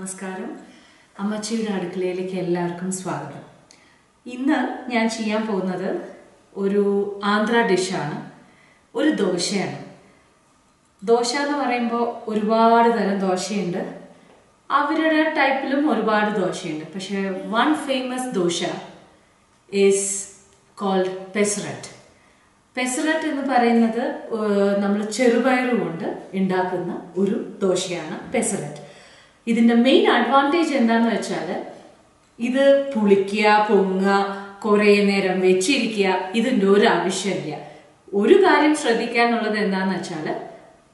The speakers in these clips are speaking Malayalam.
നമസ്കാരം. അമ്മച്ചിയുടെ അടുക്കളയിലേക്ക് എല്ലാവർക്കും സ്വാഗതം. ഇന്ന് ഞാൻ ചെയ്യാൻ പോകുന്നത് ഒരു ആന്ധ്ര ഡിഷാണ്. ഒരു ദോശയാണ്. ദോശ എന്ന് പറയുമ്പോൾ ഒരുപാട് തരം ദോശയുണ്ട്. അവരുടെ ടൈപ്പിലും ഒരുപാട് ദോശയുണ്ട്. പക്ഷേ one famous dosa is called pesarattu pesarattu എന്ന് പറയുന്നത് നമ്മൾ ചെറുപയറുകൊണ്ട് ഉണ്ടാക്കുന്ന ഒരു ദോശയാണ് പെസററ്റ് ഇതിന്റെ മെയിൻ അഡ്വാന്റേജ് എന്താന്ന് വെച്ചാൽ ഇത് പുളിക്കുക പൊങ്ങുക കുറേ നേരം വെച്ചിരിക്കുക ഇതിന്റെ ഒരു ആവശ്യമില്ല. ഒരു കാര്യം ശ്രദ്ധിക്കാനുള്ളത് എന്താന്ന് വെച്ചാൽ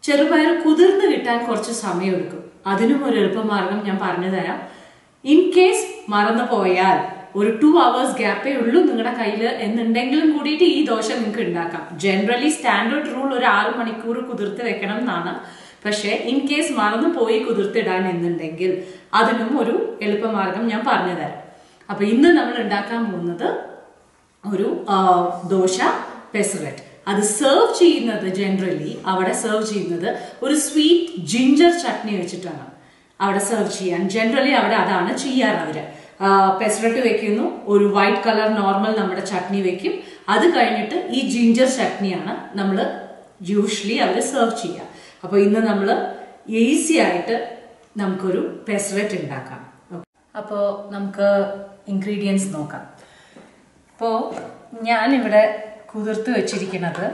ചെറുപയർ കുതിർന്ന് കിട്ടാൻ കുറച്ച് സമയമെടുക്കും. അതിനും ഒരു എളുപ്പമാർഗം ഞാൻ പറഞ്ഞു തരാം. ഇൻ കേസ് മറന്നു പോയാൽ ഒരു ടു അവേഴ്സ് ഗ്യാപ്പേ ഉള്ളൂ നിങ്ങളുടെ കയ്യിൽ എന്നുണ്ടെങ്കിലും കൂടിയിട്ട് ഈ ദോശ നിങ്ങൾക്ക് ഉണ്ടാക്കാം. ജനറലി സ്റ്റാൻഡേർഡ് റൂൾ ഒരു ആറ് മണിക്കൂർ കുതിർത്ത് വെക്കണം എന്നാണ്. പക്ഷേ ഇൻ കേസ് മറന്നു പോയി കുതിർത്തിടാൻ എന്നുണ്ടെങ്കിൽ അതിനും ഒരു എളുപ്പമാർഗം ഞാൻ പറഞ്ഞു തരാം. അപ്പൊ ഇന്ന് നമ്മൾ ഉണ്ടാക്കാൻ പോകുന്നത് ഒരു ദോശ പെസററ്റ്. അത് സെർവ് ചെയ്യുന്നത് ജനറലി അവിടെ സെർവ് ചെയ്യുന്നത് ഒരു സ്വീറ്റ് ജിഞ്ചർ ചട്നി വെച്ചിട്ടാണ് അവിടെ സെർവ് ചെയ്യാൻ. ജനറലി അവിടെ അതാണ് ചെയ്യാറ് അവർ പെസറട്ട് വെക്കുന്നു ഒരു വൈറ്റ് കളർ നോർമൽ നമ്മുടെ ചട്നി വെക്കും. അത് കഴിഞ്ഞിട്ട് ഈ ജിഞ്ചർ ചട്നിയാണ് നമ്മൾ യൂഷ്വലി അവർ സെർവ് ചെയ്യുക അപ്പോൾ ഇന്ന് നമ്മൾ ഈസി ആയിട്ട് നമുക്കൊരു പെസററ്റ് ഉണ്ടാക്കാം. അപ്പോൾ നമുക്ക് ഇൻഗ്രീഡിയൻസ് നോക്കാം. അപ്പോൾ ഞാനിവിടെ കുതിർത്ത് വെച്ചിരിക്കുന്നത്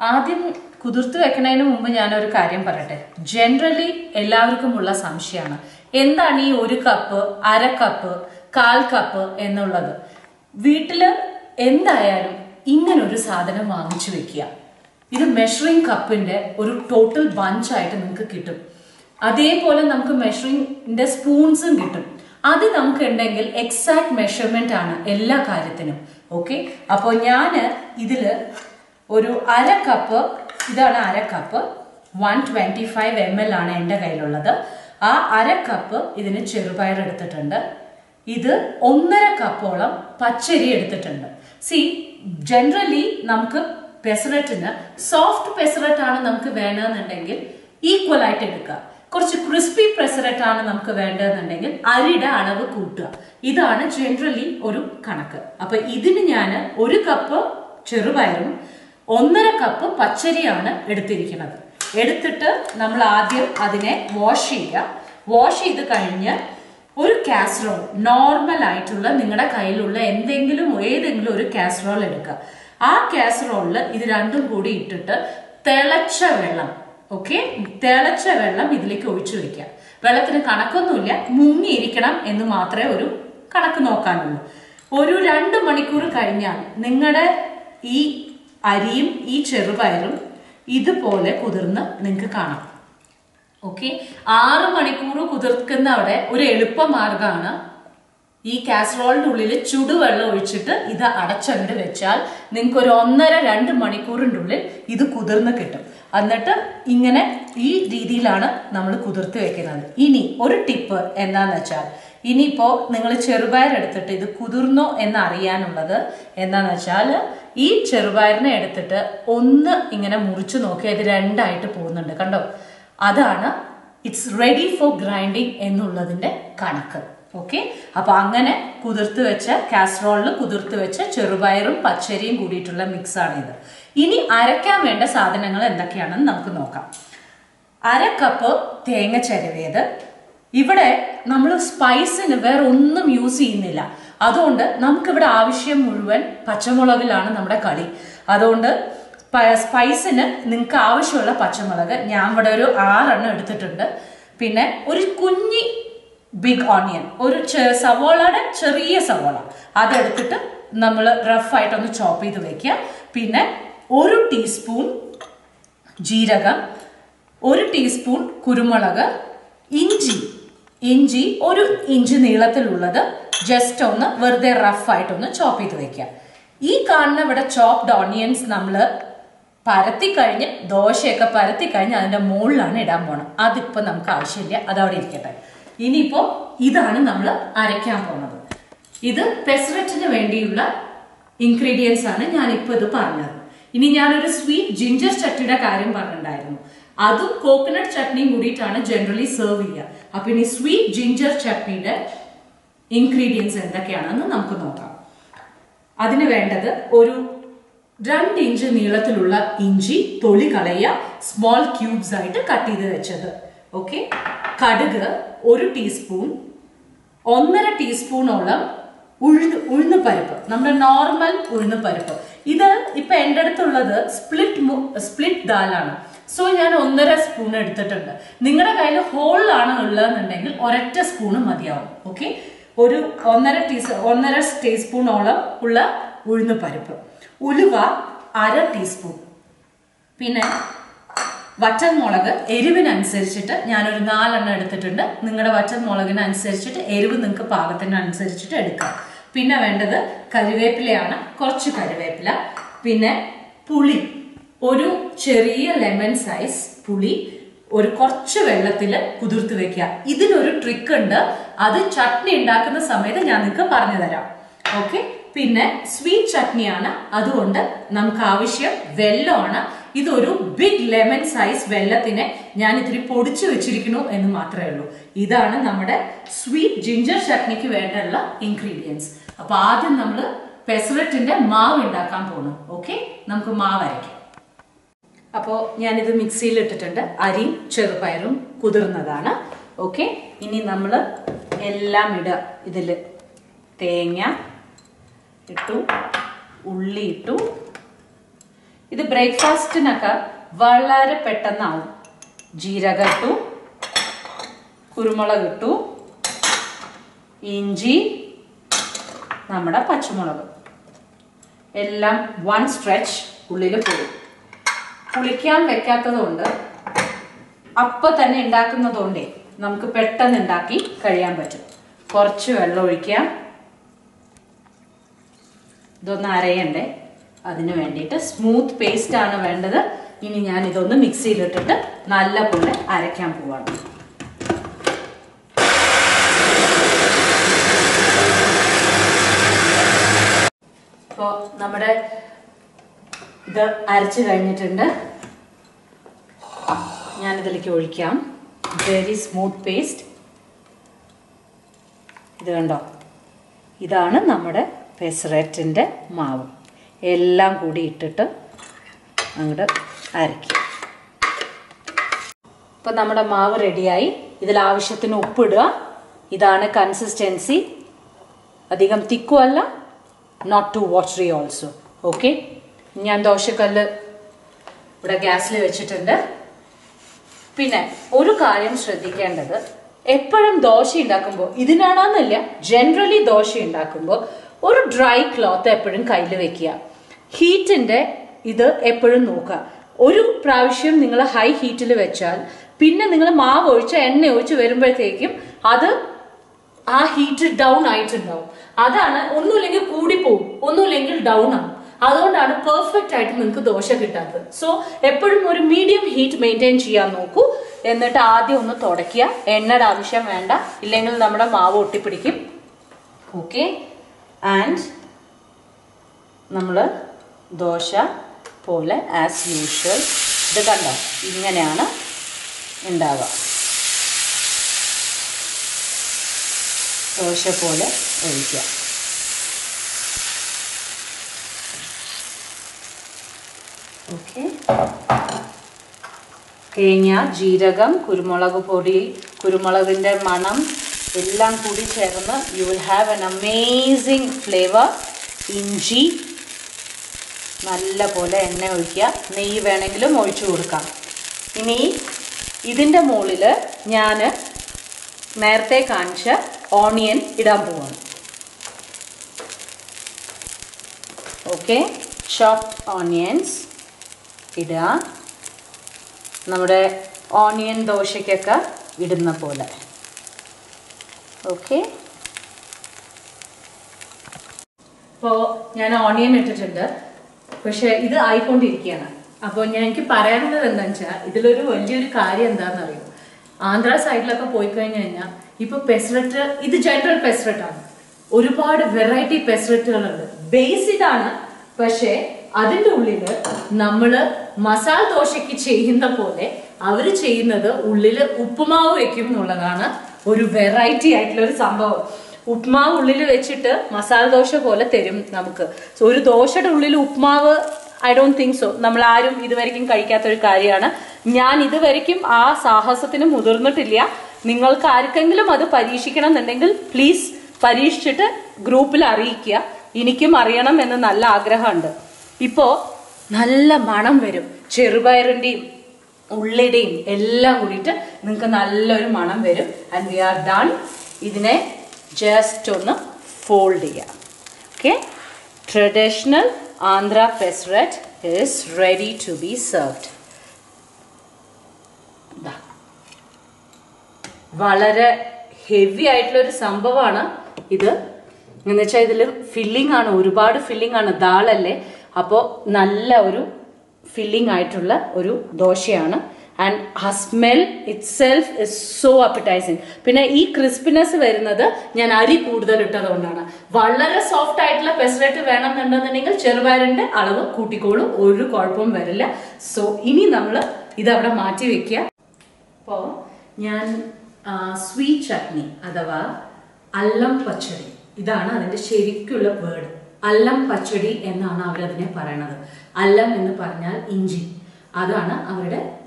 ആദ്യം കുതിർത്ത് വെക്കുന്നതിന് മുമ്പ് ഞാനൊരു കാര്യം പറയട്ടെ. ജനറലി എല്ലാവർക്കുമുള്ള സംശയമാണ്. എന്താണ് ഈ ഒരു കപ്പ് അര കപ്പ് കാൽ കപ്പ് എന്നുള്ളത്? വീട്ടിൽ എന്തായാലും ഇങ്ങനൊരു സാധനം വാങ്ങിച്ചു വെക്കുക. ഇത് മെഷറിംഗ് കപ്പിന്റെ ഒരു ടോട്ടൽ ബഞ്ച് ആയിട്ട് നിങ്ങൾക്ക് കിട്ടും. അതേപോലെ നമുക്ക് മെഷറിംഗിന്റെ സ്പൂൺസും കിട്ടും. അത് നമുക്ക് ഉണ്ടെങ്കിൽ എക്സാക്ട് മെഷർമെന്റ് ആണ് എല്ലാ കാര്യത്തിനും. ഓക്കെ അപ്പോൾ ഞാൻ ഇതിൽ ഒരു അര കപ്പ് ഇതാണ് അര cup one twenty five M L ആണ് എന്റെ കയ്യിലുള്ളത്. ആ അര കപ്പ് ഇതിന് ചെറുപയർ എടുത്തിട്ടുണ്ട്. ഇത് ഒന്നര കപ്പോളം പച്ചരി എടുത്തിട്ടുണ്ട്. സി ജനറലി നമുക്ക് പെസററ്റിന് സോഫ്റ്റ് പെസറട്ട് ആണ് നമുക്ക് വേണമെന്നുണ്ടെങ്കിൽ ഈക്വൽ ആയിട്ട് എടുക്കുക. കുറച്ച് ക്രിസ്പി പെസറട്ട് ആണ് നമുക്ക് വേണ്ടതെന്നുണ്ടെങ്കിൽ അരിയുടെ അളവ് കൂട്ടുക. ഇതാണ് ജനറലി ഒരു കണക്ക്. അപ്പൊ ഇതിന് ഞാൻ ഒരു കപ്പ് ചെറുപയറും ഒന്നര കപ്പ് പച്ചരിയാണ് എടുത്തിരിക്കുന്നത്. എടുത്തിട്ട് നമ്മൾ ആദ്യം അതിനെ വാഷ് ചെയ്യുക. വാഷ് ചെയ്ത് കഴിഞ്ഞ് ഒരു കാസറോൾ നോർമൽ ആയിട്ടുള്ള നിങ്ങളുടെ കയ്യിലുള്ള എന്തെങ്കിലും ഏതെങ്കിലും ഒരു കാസറോൾ എടുക്കുക. ആ കാസറോളിൽ ഇത് രണ്ടും കൂടി ഇട്ടിട്ട് തിളച്ച വെള്ളം ഓക്കെ തിളച്ച വെള്ളം ഇതിലേക്ക് ഒഴിച്ചു വെക്കുക. വെള്ളത്തിന് കണക്കൊന്നുമില്ല മുങ്ങിയിരിക്കണം എന്ന് മാത്രമേ ഒരു കണക്ക് നോക്കാനുള്ളൂ. ഒരു രണ്ട് മണിക്കൂർ കഴിഞ്ഞാൽ നിങ്ങളുടെ ഈ അരിയും ഈ ചെറുപയറും ഇതുപോലെ കുതിർന്ന് നിങ്ങൾക്ക് കാണാം. ഓക്കെ ആറ് മണിക്കൂർ കുതിർക്കുന്ന അവിടെ ഒരു എളുപ്പമാർഗമാണ് ഈ കാസറോളിന്റെ ഉള്ളിൽ ചുടുവെള്ളം ഒഴിച്ചിട്ട് ഇത് അടച്ചങ്ങട് വെച്ചാൽ നിങ്ങൾക്ക് ഒരു ഒന്നര രണ്ട് മണിക്കൂറിന്റെ ഉള്ളിൽ ഇത് കുതിർന്ന് കിട്ടും. എന്നിട്ട് ഇങ്ങനെ ഈ രീതിയിലാണ് നമ്മൾ കുതിർത്ത് വെക്കുന്നത്. ഇനി ഒരു ടിപ്പ് എന്താണെന്ന് വെച്ചാൽ ഇനിയിപ്പോൾ നിങ്ങൾ ചെറുപയർ എടുത്തിട്ട് ഇത് കുതിർന്നോ എന്ന് അറിയാനുള്ളത് എന്താന്ന് വെച്ചാൽ ഈ ചെറുപയറിനെ എടുത്തിട്ട് ഒന്ന് ഇങ്ങനെ മുറിച്ച് നോക്കി അത് രണ്ടായിട്ട് പോകുന്നുണ്ട്. കണ്ടോ? അതാണ് ഇറ്റ്സ് റെഡി ഫോർ ഗ്രൈൻഡിങ് എന്നുള്ളതിന്റെ കണക്ക്. ഓക്കെ അപ്പൊ അങ്ങനെ കുതിർത്ത് വെച്ച കാസറോളിൽ കുതിർത്ത് വെച്ച ചെറുപയറും പച്ചരിയും കൂടിയിട്ടുള്ള മിക്സാണിത് ഇനി അരയ്ക്കാൻ വേണ്ട സാധനങ്ങൾ എന്തൊക്കെയാണെന്ന് നമുക്ക് നോക്കാം. അര കപ്പ് തേങ്ങ ചരവേത് ഇവിടെ നമ്മൾ സ്പൈസിന് വേറെ ഒന്നും യൂസ് ചെയ്യുന്നില്ല. അതുകൊണ്ട് നമുക്കിവിടെ ആവശ്യം മുഴുവൻ പച്ചമുളകിലാണ് നമ്മുടെ കളി. അതുകൊണ്ട് സ്പൈസിന് നിങ്ങൾക്ക് ആവശ്യമുള്ള പച്ചമുളക്. ഞാൻ ഇവിടെ ഒരു ആറെണ്ണം എടുത്തിട്ടുണ്ട്. പിന്നെ ഒരു കുഞ്ഞി ബിഗ് ഓണിയൻ ഒരു സവോളയുടെ ചെറിയ സവോള. അതെടുത്തിട്ട് നമ്മൾ റഫായിട്ടൊന്ന് ചോപ്പ് ചെയ്ത് വെക്കുക. പിന്നെ ഒരു ടീസ്പൂൺ ജീരകം ഒരു ടീസ്പൂൺ കുരുമുളക് ഇഞ്ചി. ഇഞ്ചി ഒരു ഇഞ്ച് നീളത്തിലുള്ളത് ജസ്റ്റ് ഒന്ന് വെറുതെ റഫായിട്ടൊന്ന് ചോപ്പ് ചെയ്ത് വെക്കുക. ഈ കാണുന്ന ഇവിടെ ചോപ്ഡ് ഓണിയൻസ് നമ്മൾ പരത്തി കഴിഞ്ഞ് ദോശയൊക്കെ പരത്തി കഴിഞ്ഞ് അതിന്റെ മുകളിലാണ് ഇടാൻ പോണം അതിപ്പോൾ നമുക്ക് ആവശ്യമില്ല. അതവിടെ ഇരിക്കട്ടെ. ഇനിയിപ്പോൾ ഇതാണ് നമ്മൾ അരയ്ക്കാൻ പോകുന്നത് ഇത് പെസററ്റിന് വേണ്ടിയുള്ള ഇൻഗ്രീഡിയൻസ് ആണ് ഞാനിപ്പോൾ ഇത് പറഞ്ഞത്. ഇനി ഞാനൊരു സ്വീറ്റ് ജിഞ്ചർ ചട്ടിയുടെ കാര്യം പറഞ്ഞിട്ടുണ്ടായിരുന്നു. അതും കോക്കനട്ട് ചട്നിയും കൂടിയിട്ടാണ് ജനറലി സെർവ് ചെയ്യുക. അപ്പൊ ഇനി സ്വീറ്റ് ജിഞ്ചർ ചട്നിയുടെ ഇൻഗ്രീഡിയൻസ് എന്തൊക്കെയാണെന്ന് നമുക്ക് നോക്കാം. അതിന് വേണ്ടത് ഒരു രണ്ട് ഇഞ്ച് നീളത്തിലുള്ള ഇഞ്ചി തൊലി കളയുക സ്മോൾ ക്യൂബ്സ് ആയിട്ട് കട്ട് ചെയ്ത് വെച്ചത്. ഓക്കെ കടുക് ഒരു ടീസ്പൂൺ ഒന്നര ടീസ്പൂണോളം ഉഴുന്ന് ഉഴുന്ന് പരിപ്പ് നമ്മുടെ നോർമൽ ഉഴുന്ന് പരിപ്പ്. ഇത് ഇപ്പൊ എന്റെ അടുത്തുള്ളത് സ്പ്ലിറ്റ് സ്പ്ലിറ്റ് ദാലാണ്. സോ ഞാൻ ഒന്നര സ്പൂൺ എടുത്തിട്ടുണ്ട്. നിങ്ങളുടെ കയ്യിൽ ഹോളിലാണ് ഉള്ളതെന്നുണ്ടെങ്കിൽ ഒരൊറ്റ സ്പൂണ് മതിയാവും. ഓക്കെ ഒരു ഒന്നര ടീസ് ഒന്നര ടീസ്പൂണോളം ഉള്ള ഉഴുന്ന് പരിപ്പ്. ഉലുവ അര ടീസ്പൂൺ പിന്നെ വറ്റൻമുളക് എരിവിനനുസരിച്ചിട്ട് ഞാനൊരു നാലെണ്ണം എടുത്തിട്ടുണ്ട്. നിങ്ങളുടെ വറ്റൻമുളകിനനുസരിച്ചിട്ട് എരിവ് നിങ്ങൾക്ക് പാകത്തിനനുസരിച്ചിട്ട് എടുക്കാം. പിന്നെ വേണ്ടത് കരുവേപ്പിലയാണ്. കുറച്ച് കരുവേപ്പില. പിന്നെ പുളി. ഒരു ചെറിയ ലെമൺ സൈസ് പുളി. ഒരു കുറച്ച് വെള്ളത്തിൽ കുതിർത്ത് വെക്കുക. ഇതിനൊരു ട്രിക്ക് ഉണ്ട്. അത് ചട്നി ഉണ്ടാക്കുന്ന സമയത്ത് ഞാൻ നിങ്ങൾക്ക് പറഞ്ഞു തരാം ഓക്കെ പിന്നെ സ്വീറ്റ് ചട്നിയാണ്. അതുകൊണ്ട് നമുക്ക് ആവശ്യം വെല്ലമാണ് ഇതൊരു ബിഗ് ലെമൺ സൈസ് വെല്ലത്തിനെ ഞാൻ ഇത്തിരി പൊടിച്ചു വെച്ചിരിക്കുന്നു എന്ന് മാത്രമേ ഉള്ളൂ. ഇതാണ് നമ്മുടെ സ്വീറ്റ് ജിഞ്ചർ ചട്നിക്ക് വേണ്ടുള്ള ഇൻഗ്രീഡിയൻസ് അപ്പൊ ആദ്യം നമ്മൾ പെസററ്റിന്റെ മാവ് ഉണ്ടാക്കാൻ പോകുന്നു ഓക്കെ നമുക്ക് മാവ് അരയ്ക്കാം. അപ്പോൾ ഞാനിത് മിക്സിയിൽ ഇട്ടിട്ടുണ്ട്. അരിയും ചെറുപയറും കുതിർന്നതാണ്. ഓക്കെ ഇനി നമ്മൾ എല്ലാം ഇടുക. ഇതിൽ തേങ്ങ ഇട്ടു ഉള്ളി ഇട്ടു ഇത് ബ്രേക്ക്ഫാസ്റ്റിനൊക്കെ വളരെ പെട്ടെന്നാവും. ജീരകം ഇട്ടു കുരുമുളക് ഇട്ടു ഇഞ്ചി നമ്മുടെ പച്ചമുളക്. എല്ലാം വൺ സ്ട്രെച്ച് ഉള്ളിൽ പോകും പുളിക്കാൻ വെക്കാത്തതുകൊണ്ട് അപ്പൊ തന്നെ ഉണ്ടാക്കുന്നതുകൊണ്ടേ നമുക്ക് പെട്ടെന്ന് ഉണ്ടാക്കി കഴിയാൻ പറ്റും. കുറച്ച് വെള്ളം ഒഴിക്കാം. ഇതൊന്ന് അരയണ്ടേ? അതിന് വേണ്ടിയിട്ട് സ്മൂത്ത് പേസ്റ്റ് ആണ് വേണ്ടത്. ഇനി ഞാൻ ഇതൊന്ന് മിക്സിയിലിട്ടിട്ട് നല്ല പോലെ അരയ്ക്കാൻ പോവാണ്. ഇപ്പോൾ നമ്മുടെ ഇത് അരച്ച് കഴിഞ്ഞിട്ടുണ്ട്. ഞാനിതിലേക്ക് ഒഴിക്കാം. വെരി സ്മൂത്ത് പേസ്റ്റ് ഇത് കണ്ടോ? ഇതാണ് നമ്മുടെ പെസററ്റിന്റെ മാവ്. എല്ലാം കൂടി ഇട്ടിട്ട് അങ്ങോട്ട് അരയ്ക്കുക. ഇപ്പം നമ്മുടെ മാവ് റെഡിയായി. ഇതിൽ ആവശ്യത്തിന് ഉപ്പിടുക. ഇതാണ് കൺസിസ്റ്റൻസി അധികം തിക്കും അല്ല. Not too watery also okay ഞാൻ ദോശക്കല്ല് ഇവിടെ ഗ്യാസിൽ വെച്ചിട്ടുണ്ട്. പിന്നെ ഒരു കാര്യം ശ്രദ്ധിക്കേണ്ടത്. എപ്പോഴും ദോശ ഉണ്ടാക്കുമ്പോൾ ഇതിനാണെന്നില്ല ജനറലി ദോശ ഉണ്ടാക്കുമ്പോൾ ഒരു ഡ്രൈ ക്ലോത്ത് എപ്പോഴും കയ്യിൽ വെക്കുക. ഹീറ്റിന്റെ ഇത് എപ്പോഴും നോക്കുക. ഒരു പ്രാവശ്യം നിങ്ങൾ ഹൈ ഹീറ്റിൽ വെച്ചാൽ പിന്നെ നിങ്ങൾ മാവ് ഒഴിച്ച് എണ്ണ ഒഴിച്ച് വരുമ്പോഴത്തേക്കും അത് ആ ഹീറ്റ് ഡൗൺ ആയിട്ടുണ്ടാവും. അതാണ് ഒന്നുമില്ലെങ്കിൽ കൂടിപ്പോവും ഒന്നുമില്ലെങ്കിൽ ഡൗൺ ആവും. അതുകൊണ്ടാണ് പെർഫെക്റ്റ് ആയിട്ട് നിങ്ങൾക്ക് ദോശ കിട്ടാത്തത്. സോ എപ്പോഴും ഒരു മീഡിയം ഹീറ്റ് മെയിന്റെയിൻ ചെയ്യാൻ നോക്കൂ. എന്നിട്ട് ആദ്യം ഒന്ന് തുടയ്ക്കുക. എണ്ണയുടെ ആവശ്യം വേണ്ട. ഇല്ലെങ്കിൽ നമ്മുടെ മാവ് ഒട്ടിപ്പിടിക്കും. ഓക്കെ ആൻഡ് നമ്മൾ ദോശ പോലെ ആസ് യൂഷ്വൽ ഇത് കണ്ടോ? ഇങ്ങനെയാണ് ഉണ്ടാവുക. ദോശ പോലെ ഒഴിക്കുക. ഓക്കെ തേങ്ങ ജീരകം കുരുമുളക് പൊടി കുരുമുളകിന്റെ മണം എല്ലാം കൂടി ചേർന്ന് you will have an amazing flavour ഇഞ്ചി. നല്ല പോലെ എണ്ണ ഒഴിക്കുക. നെയ്യ് വേണമെങ്കിലും ഒഴിച്ചു കൊടുക്കാം. ഇനി ഇതിന്റെ മുകളിൽ ഞാൻ നേരത്തെ കാണിച്ച ഓണിയൻ ഇടാൻ പോവാണ്. ഓക്കെ ചോപ്ഡ് ഓണിയൻസ് ഇടുക. നമ്മുടെ ഓണിയൻ ദോശയ്ക്കൊക്കെ ഇടുന്ന പോലെ. ഓക്കെ അപ്പോൾ ഞാൻ ഓണിയൻ ഇട്ടിട്ടുണ്ട്. പക്ഷെ ഇത് ആയിക്കൊണ്ടിരിക്കുകയാണ്. അപ്പോൾ ഞാൻ എനിക്ക് പറയാനുള്ളത് എന്താണെന്ന് വെച്ചാൽ ഇതിലൊരു വലിയൊരു കാര്യം എന്താണെന്ന് അറിയും ആന്ധ്ര സൈഡിലൊക്കെ പോയി കഴിഞ്ഞു കഴിഞ്ഞാൽ ഇപ്പൊ പെസററ്റ് ഇത് ജനറൽ പെസററ്റ് ആണ്. ഒരുപാട് വെറൈറ്റി പെസററ്റുകളുണ്ട്. ബേസ്ഡ് ആണ് പക്ഷേ അതിന്റെ ഉള്ളിൽ നമ്മൾ മസാല ദോശയ്ക്ക് ചെയ്യുന്ന പോലെ അവർ ചെയ്യുന്നത് ഉള്ളിൽ ഉപ്പുമാവ് വെക്കും എന്നുള്ളതാണ് ഒരു വെറൈറ്റി ആയിട്ടുള്ള ഒരു സംഭവം. ഉപ്മാവ് ഉള്ളിൽ വെച്ചിട്ട് മസാല ദോശ പോലെ തരും നമുക്ക്. സോ ഒരു ദോശയുടെ ഉള്ളിൽ ഉപ്മാവ് ഐ ഡോണ്ട് തിങ്ക് സോ നമ്മൾ ആരും ഇതുവരെയ്ക്കും കഴിക്കാത്ത ഒരു കാര്യമാണ്. ഞാൻ ഇതുവരെയ്ക്കും ആ സാഹസത്തിന് മുതിർന്നിട്ടില്ല. നിങ്ങൾക്ക് ആർക്കെങ്കിലും അത് പരീക്ഷിക്കണം എന്നുണ്ടെങ്കിൽ പ്ലീസ് പരീക്ഷിച്ചിട്ട് ഗ്രൂപ്പിൽ അറിയിക്കുക. എനിക്കും അറിയണം എന്ന് നല്ല ആഗ്രഹമുണ്ട്. ഇപ്പോൾ നല്ല മണം വരും. ചെറുപയറിന്റെയും ഉള്ളിയുടെയും എല്ലാം കൂടിയിട്ട് നിങ്ങൾക്ക് നല്ലൊരു മണം വരും. ആൻഡ് വി ആർ ഡൺ ഇതിനെ ജസ്റ്റ് ഒന്ന് ഫോൾഡ് ചെയ്യാം. Okay traditional Andhra pesarattu is ready to be served വളരെ ഹെവി ആയിട്ടുള്ള ഒരു സംഭവമാണ് ഇത്. എന്നുവെച്ചാൽ ഇതിൽ ഫില്ലിംഗ് ആണ് ഒരുപാട് ഫില്ലിംഗ് ആണ് ദാളല്ലേ? അപ്പോൾ നല്ല ഒരു ഫില്ലിംഗ് ആയിട്ടുള്ള ഒരു ദോശയാണ്. ആൻഡ് ആ smell itself is so appetising പിന്നെ ഈ ക്രിസ്പിനെസ് വരുന്നത് ഞാൻ അരി കൂടുതൽ ഇട്ടതുകൊണ്ടാണ് വളരെ സോഫ്റ്റ് ആയിട്ടുള്ള പെസറേറ്റ് വേണമെന്നുണ്ടെന്നുണ്ടെങ്കിൽ ചെറുപയറിന്റെ അളവ് കൂട്ടിക്കോളും. ഒരു കുഴപ്പവും വരില്ല. സോ ഇനി നമ്മൾ ഇതവിടെ മാറ്റി വെക്കുക. അപ്പോൾ ഞാൻ സ്വീറ്റ് ചട്നി അഥവാ അല്ലം പച്ചടി. ഇതാണ് അതിന്റെ ശരിക്കുള്ള വേർഡ് അല്ലം പച്ചടി എന്നാണ് അവരതിനെ പറയണത്. അല്ലം എന്ന് പറഞ്ഞാൽ ഇഞ്ചി. അതാണ് അവരുടെ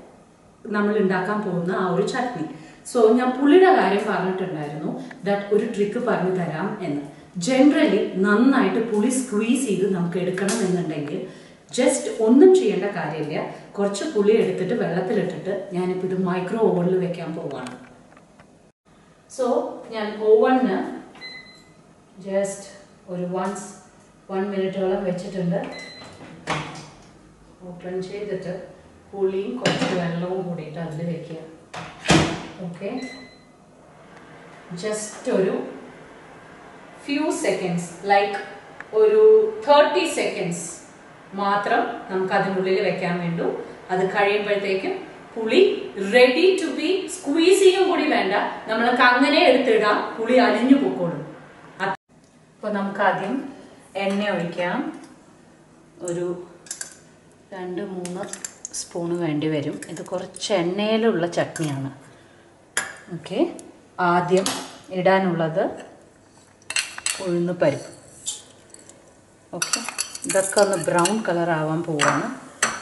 നമ്മൾ ഉണ്ടാക്കാൻ പോകുന്ന ആ ഒരു ചട്നി. സോ ഞാൻ പുളിയുടെ കാര്യം പറഞ്ഞിട്ടുണ്ടായിരുന്നു. ദാറ്റ് ഒരു ട്രിക്ക് പറഞ്ഞു തരാം എന്ന്. ജനറലി നന്നായിട്ട് പുളി സ്ക്വീസ് ചെയ്ത് നമുക്ക് എടുക്കണം എന്നുണ്ടെങ്കിൽ ജസ്റ്റ് ഒന്നും ചെയ്യേണ്ട കാര്യമില്ല. കുറച്ച് പുളി എടുത്തിട്ട് വെള്ളത്തിലിട്ടിട്ട് ഞാനിപ്പോൾ ഇത് മൈക്രോ ഓവനിൽ വെക്കാൻ പോവാണ്. സോ ഞാൻ ഓവണിന് ജസ്റ്റ് ഒരു വൺസ് വൺ മിനിറ്റോളം വെച്ചിട്ടുണ്ട്. ഓപ്പൺ ചെയ്തിട്ട് പുളിയും കുറച്ച് വെള്ളവും കൂടിയിട്ട് അതിൽ വെക്കുക. ഓക്കെ ജസ്റ്റ് ഒരു ഫ്യൂ സെക്കൻഡ്സ് ലൈക്ക് ഒരു തേർട്ടി സെക്കൻഡ്സ് മാത്രം നമുക്ക് അതിനുള്ളിൽ വെക്കാൻ വേണ്ടു. അത് കഴിയുമ്പോഴത്തേക്കും പുളി റെഡി ടു ബി സ്ക്വീസ് ചെയ്യും കൂടി വേണ്ട. നമ്മൾക്ക് അങ്ങനെ എടുത്തിടാം. പുളി അലിഞ്ഞു പൊക്കോളും. അപ്പൊ നമുക്ക് ആദ്യം എണ്ണ ഒഴിക്കാം. ഒരു രണ്ട് മൂന്ന് സ്പൂണ് വേണ്ടി വരും. ഇത് കുറച്ച് എണ്ണയിലുള്ള ചട്നിയാണ്. ഓക്കെ. ആദ്യം ഇടാനുള്ളത് ഉഴുന്ന് പരിപ്പ്. ഓക്കെ. ഇതൊക്കെ ഒന്ന് ബ്രൗൺ കളർ ആവാൻ പോവാണ്.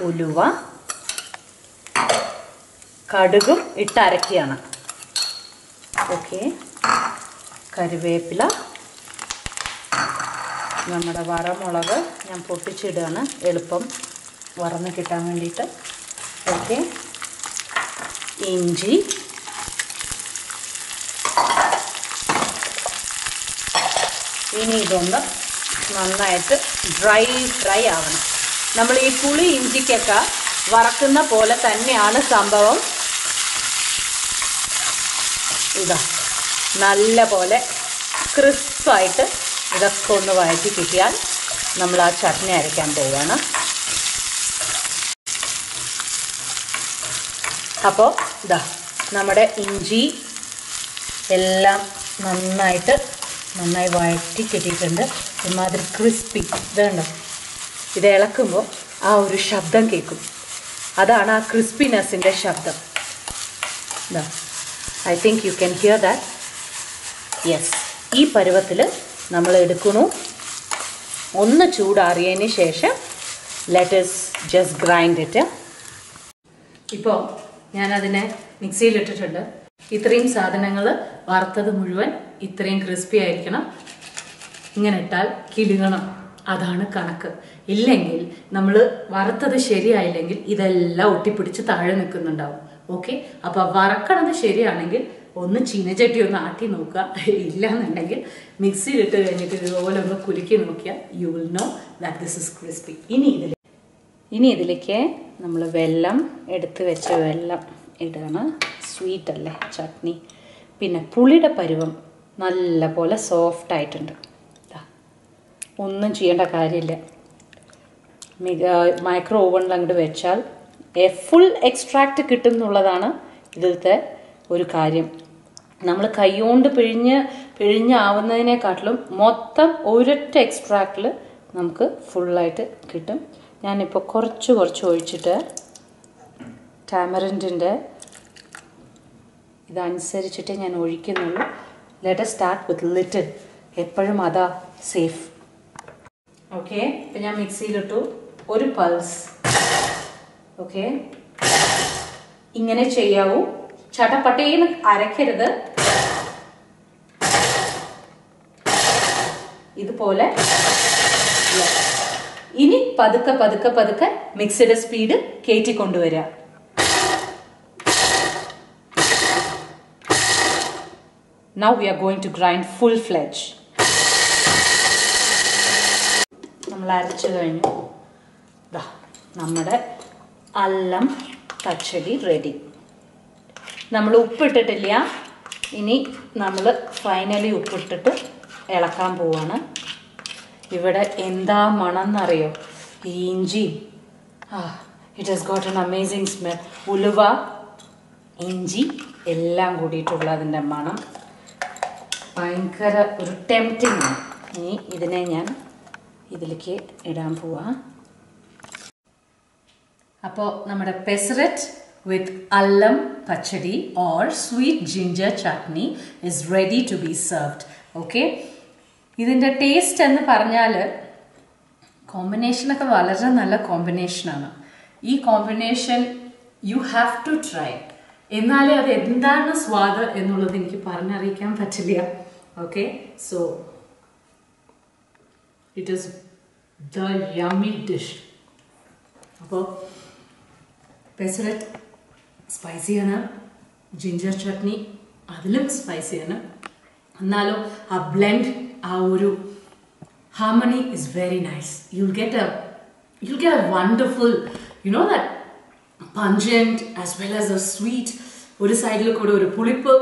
ഉലുവ. കടുകും ഇട്ടരക്കുകയാണ് ഓക്കെ. കറിവേപ്പില. നമ്മുടെ വറമുളക് ഞാൻ പൊട്ടിച്ചിടുകയാണ്. എളുപ്പം വറന്ന് കിട്ടാൻ വേണ്ടിയിട്ട്. ഓക്കെ. ഇഞ്ചി. ഇനി ഇതൊന്ന് നന്നായിട്ട് ഡ്രൈ ഡ്രൈ ആവണം. നമ്മൾ ഈ പുളി ഇഞ്ചിക്കൊക്കെ വറക്കുന്ന പോലെ തന്നെയാണ് സംഭവം. ഇതാ. നല്ല പോലെ ക്രിസ്പായിട്ട് ഇതൊക്കെ ഒന്ന് വഴറ്റി കിട്ടിയാൽ നമ്മൾ ആ ചട്നി അരയ്ക്കാൻ പോവുകയാണ്. അപ്പോൾ ഇതാ നമ്മുടെ ഇഞ്ചി എല്ലാം നന്നായിട്ട് നന്നായി വഴറ്റി കിട്ടിയിട്ടുണ്ട്. ഒരുമാതിരി ക്രിസ്പി. ഇതുണ്ടോ ഇത് ഇളക്കുമ്പോൾ ആ ഒരു ശബ്ദം കേൾക്കും. അതാണ് ആ ക്രിസ്പിനെസ്സിന്റെ ശബ്ദം. I think you can hear that. Yes ഈ പരുവത്തിൽ നമ്മൾ എടുക്കുന്നു ഒന്ന് ചൂടാറിയതിന് ശേഷം ലെറ്റസ് ജസ്റ്റ് ഗ്രൈൻഡ് ഇറ്റ് ഇപ്പോൾ ഞാനതിനെ മിക്സിയിലിട്ടിട്ടുണ്ട്. ഇത്രയും സാധനങ്ങൾ വറുത്തത് മുഴുവൻ ഇത്രയും ക്രിസ്പി ആയിരിക്കണം. ഇങ്ങനെ ഇട്ടാൽ കിടുങ്ങണം. അതാണ് കണക്ക്. ഇല്ലെങ്കിൽ നമ്മൾ വറുത്തത് ശരിയായില്ലെങ്കിൽ ഇതെല്ലാം ഒട്ടിപ്പിടിച്ച് താഴെ നിൽക്കുന്നുണ്ടാവും. ഓക്കെ അപ്പോൾ വറക്കണത് ശരിയാണെങ്കിൽ ഒന്ന് ചീനച്ചട്ടി ഒന്ന് ആട്ടി നോക്കുക. ഇല്ല എന്നുണ്ടെങ്കിൽ മിക്സിയിലിട്ട് കഴിഞ്ഞിട്ട് ഇതുപോലെ ഒന്ന് കുലുക്കി നോക്കിയാൽ you will know that this is crispy ഇനി ഇതിൽ ഇനി ഇതിലേക്ക് നമ്മൾ വെള്ളം എടുത്ത് വെച്ച വെള്ളം ഇടാണ്. സ്വീറ്റ് അല്ലേ ചട്നി. പിന്നെ പുളിയുടെ പരുവം നല്ല പോലെ സോഫ്റ്റ് ആയിട്ടുണ്ട്. ഒന്നും ചെയ്യേണ്ട കാര്യമില്ല. മിക മൈക്രോ ഓവണിൽ അങ്ങോട്ട് വെച്ചാൽ എ ഫുൾ എക്സ്ട്രാക്റ്റ് കിട്ടും എന്നുള്ളതാണ് ഇതിലത്തെ ഒരു കാര്യം. നമ്മൾ കൈകൊണ്ട് പിഴിഞ്ഞ് പിഴിഞ്ഞാവുന്നതിനെക്കാട്ടിലും മൊത്തം ഒരൊറ്റ എക്സ്ട്രാക്റ്റിൽ നമുക്ക് ഫുള്ളായിട്ട് കിട്ടും. ഞാനിപ്പോൾ കുറച്ച് കുറച്ച് ഒഴിച്ചിട്ട് ടാമറിന്റിന്റെ ഇതനുസരിച്ചിട്ടേ ഞാൻ ഒഴിക്കുന്നുള്ളൂ. ലെറ്റ് സ്റ്റാർട്ട് വിത്ത് ലിറ്റിൽ എപ്പോഴും അതാ സേഫ് ഓക്കെ ഇപ്പം ഞാൻ മിക്സിയിലിട്ടു. ഒരു പൾസ് ഓക്കെ ഇങ്ങനെ ചെയ്യാവൂ. ചട്ടപ്പട്ടയിൽ അരക്കരുത്. ഇതുപോലെ. ഇനി പതുക്കെ പതുക്കെ പതുക്കെ മിക്സിയുടെ സ്പീഡ് കയറ്റി കൊണ്ടുവരിക. Now we are going to grind full fledge നമ്മൾ അരച്ചു കഴിഞ്ഞു. നമ്മുടെ അല്ലം പച്ചടി റെഡി നമ്മൾ ഉപ്പിട്ടിട്ടില്ല. ഇനി നമ്മൾ ഫൈനലി ഉപ്പിട്ടിട്ട് ഇളക്കാൻ പോവാണ്. ഇവിടെ എന്താ മണം എന്നറിയോ ഇഞ്ചി. ആ it has got an amazing smell ഉലുവ ഇഞ്ചി എല്ലാം കൂടിയിട്ടുള്ള അതിന്റെ മണം. ഭയങ്കര ഒരു ടെംപ്റ്റിംഗ് ആണ്. ഇനി ഇതിനെ ഞാൻ ഇതിലേക്ക് ഇടാൻ പോവാ. അപ്പോൾ നമ്മുടെ pesarattu with allam pachadi or sweet ginger chutney is ready to be served okay ഇതിന്റെ ടേസ്റ്റ് എന്ന് പറഞ്ഞാൽ കോമ്പിനേഷനൊക്കെ വളരെ നല്ല കോമ്പിനേഷനാണ് ഈ combination you have to try എന്നാലേ അത് എന്താണ് സ്വാദ് എന്നുള്ളത് എനിക്ക് പറഞ്ഞറിയിക്കാൻ പറ്റില്ല. Okay so it is the yummy dish അപ്പോൾ പെസററ്റ് സ്പൈസിയാണ് ജിഞ്ചർ ചട്നി അതിലും സ്പൈസിയാണ് എന്നാലും ആ ബ്ലെൻഡ് ആ ഒരു harmony is very nice you get a you get a wonderful you know that pungent as well as a sweet ഒരു സൈഡിൽ കൂടെ ഒരു പുളിപ്പ്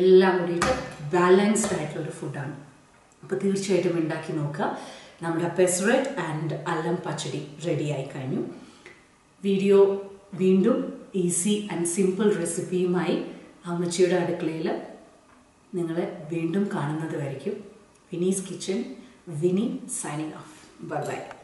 എല്ലാം കൂടിയിട്ട് ബാലൻസ്ഡ് ആയിട്ടുള്ള ഒരു ഫുഡാണ് അപ്പോൾ തീർച്ചയായിട്ടും ഉണ്ടാക്കി നോക്കുക. നമ്മുടെ പെസററ്റ് ആൻഡ് അല്ലം പച്ചടി റെഡിയായി കഴിഞ്ഞു. വീഡിയോ വീണ്ടും ഈസി ആൻഡ് സിമ്പിൾ റെസിപ്പിയുമായി അമ്മച്ചിയുടെ അടുക്കളയിൽ നിങ്ങളെ വീണ്ടും കാണുന്നത് Vinny's Kitchen. Vinny signing off. Bye bye.